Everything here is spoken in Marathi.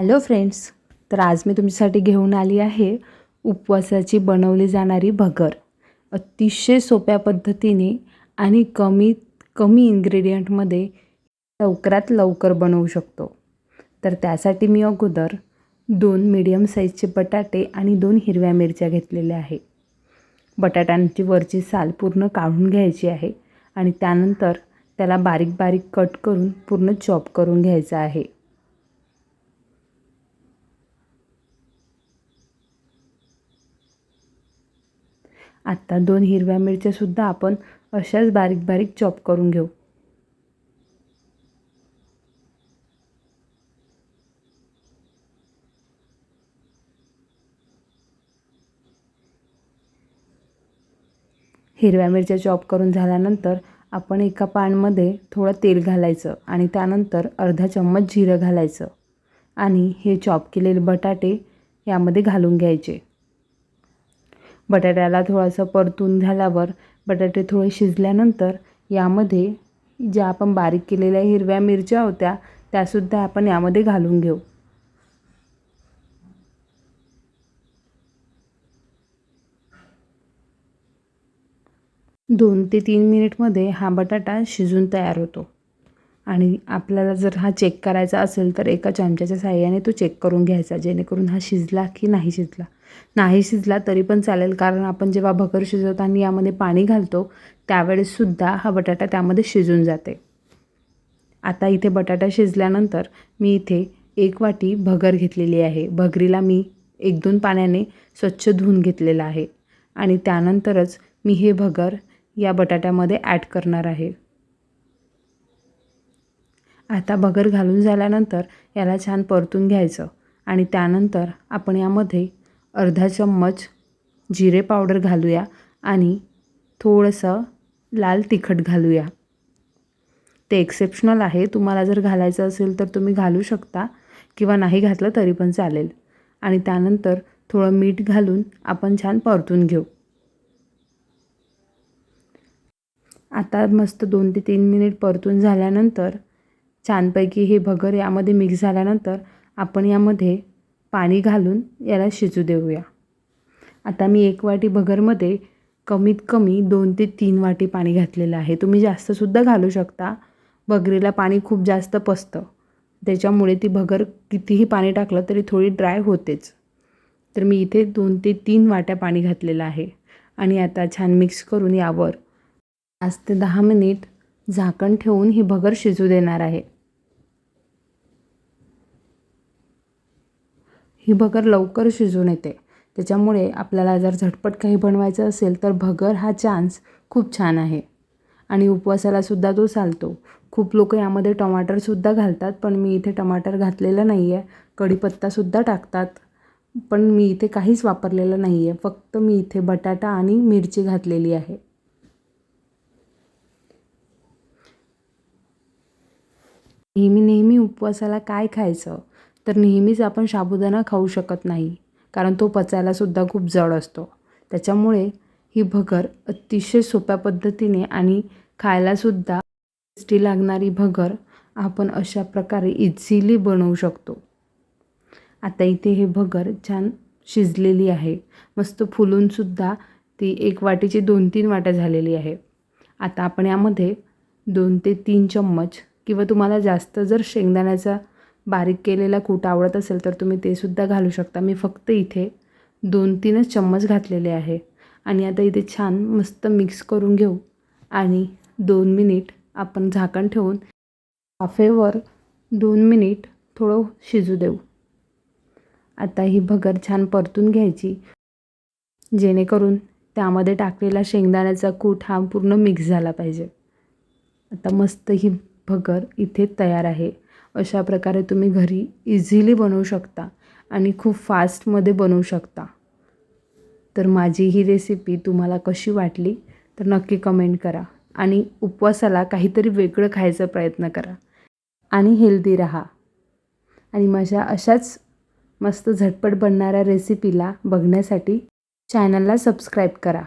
हॅलो फ्रेंड्स तर आज मी तुमच्यासाठी घेऊन आली आहे उपवासाची बनवली जाणारी भगर. अतिशय सोप्या पद्धतीने आणि कमीत कमी इन्ग्रेडियंटमध्ये लवकरात लवकर बनवू शकतो. तर त्यासाठी मी अगोदर दोन मीडियम साईजचे बटाटे आणि दोन हिरव्या मिरच्या घेतलेल्या आहे बटाट्यांची वरची साल पूर्ण काढून घ्यायची आहे आणि त्यानंतर त्याला बारीक बारीक कट करून पूर्ण चॉप करून घ्यायचं आहे. आत्ता दोन हिरव्या मिरच्यासुद्धा आपण अशाच बारीक बारीक चॉप करून घेऊ. हिरव्या मिरच्या चॉप करून झाल्यानंतर आपण एका पानमध्ये थोडं तेल घालायचं आणि त्यानंतर अर्धा चम्मच जिरं घालायचं आणि हे चॉप केलेले बटाटे यामध्ये घालून घ्यायचे. बटाट्याला थोडंसं परतून झाल्यावर बटाटे थोडे शिजल्यानंतर यामध्ये ज्या आपण बारीक केलेल्या हिरव्या मिरच्या होत्या त्यासुद्धा आपण यामध्ये घालून घेऊ. दोन ते तीन मिनिटमध्ये हा बटाटा शिजून तयार होतो. आणि आपल्याला जर हा चेक करायचा असेल तर एका चमच्याच्या साह्याने तो चेक करून घ्यायचा जेणेकरून हा शिजला की नाही शिजला. नाही शिजला तरी पण चालेल कारण आपण जेव्हा भकर शिजवताना यामध्ये पाणी घालतो त्यावेळेससुद्धा हा बटाटा त्यामध्ये शिजून जाते. आता इथे बटाटा शिजल्यानंतर मी इथे एक वाटी भगर घेतलेली आहे. भगरीला मी एक दोन पाण्याने स्वच्छ धुवून घेतलेलं आहे. आणि त्यानंतरच मी हे भगर या बटाट्यामध्ये ॲड करणार आहे. आता भगर घालून झाल्यानंतर याला छान परतून घ्यायचं. आणि त्यानंतर आपण यामध्ये अर्धा चम्मच जिरे पावडर घालूया आणि थोडंसं लाल तिखट घालूया. ते एक्सेप्शनल आहे. तुम्हाला जर घालायचं असेल तर तुम्ही घालू शकता किंवा नाही घातलं तरी पण चालेल. आणि त्यानंतर थोडं मीठ घालून आपण छान परतून घेऊ. आता मस्त दोन ते तीन मिनिट परतून झाल्यानंतर छानपैकी हे भगर यामध्ये मिक्स झाल्यानंतर आपण यामध्ये पाणी घालून याला शिजू देऊया. आता मी एक वाटी भगरमध्ये कमीत कमी दोन ते तीन वाटी पाणी घातलेलं आहे. तुम्ही जास्तसुद्धा घालू शकता. भगरीला पाणी खूप जास्त पसतं. त्याच्यामुळे ती भगर कितीही पाणी टाकलं तरी थोडी ड्राय होतेच. तर मी इथे दोन ते तीन वाट्या पाणी घातलेलं आहे. आणि आता छान मिक्स करून यावर पाच ते दहा मिनिट झाकण ठेवून ही भगर शिजू देणार आहे. ही भगर लवकर शिजून येते. त्याच्यामुळे आपल्याला जर झटपट काही बनवायचं असेल तर भगर हा चान्स खूप छान आहे. आणि उपवासालासुद्धा तो चालतो. खूप लोक यामध्ये टमाटरसुद्धा घालतात पण मी इथे टमाटर घातलेलं नाही आहे कढीपत्तासुद्धा टाकतात पण मी इथे काहीच वापरलेलं नाही आहे फक्त मी इथे बटाटा आणि मिरची घातलेली आहे. नेहमी नेहमी उपवासाला काय खायचं? तर नेहमीच आपण साबुदाणा खाऊ शकत नाही कारण तो पचायलासुद्धा खूप जड असतो. त्याच्यामुळे ही भगर अतिशय सोप्या पद्धतीने आणि खायलासुद्धा टेस्टी लागणारी भगर आपण अशा प्रकारे इझिली बनवू शकतो. आता इथे हे भगर छान शिजलेली आहे. मस्त फुलूनसुद्धा ती एक वाटीची दोन तीन वाट्या झालेली आहे. आता आपण यामध्ये दोन ते तीन चम्मच किंवा तुम्हाला जास्त जर शेंगदाण्याचा बारीक केलेला कूट आवडत असेल तर तुम्ही ते सुद्धा घालू शकता. मी फक्त इथे दोन तीनच चम्मच घातलेले आहे. आणि आता इथे छान मस्त मिक्स करून घेऊ. आणि दोन मिनिट आपण झाकण ठेवून वाफेवर दोन मिनिट थोडं शिजू देऊ. आता ही भगर छान परतून घ्यायची. जेणेकरून त्यामध्ये टाकलेला शेंगदाण्याचा कूट हा पूर्ण मिक्स झाला पाहिजे. आता मस्त ही भगर इथे तयार आहे. अशा प्रकारे तुम्ही घरी इझिली बनवू शकता आणि खूप फास्टमध्ये बनवू शकता. तर माझी ही रेसिपी तुम्हाला कशी वाटली तर नक्की कमेंट करा आणि उपवासाला काहीतरी वेगळं खायचा प्रयत्न करा आणि हेल्दी राहा. आणि माझ्या अशाच मस्त झटपट बनणाऱ्या रेसिपीला बघण्यासाठी चॅनलला सबस्क्राईब करा.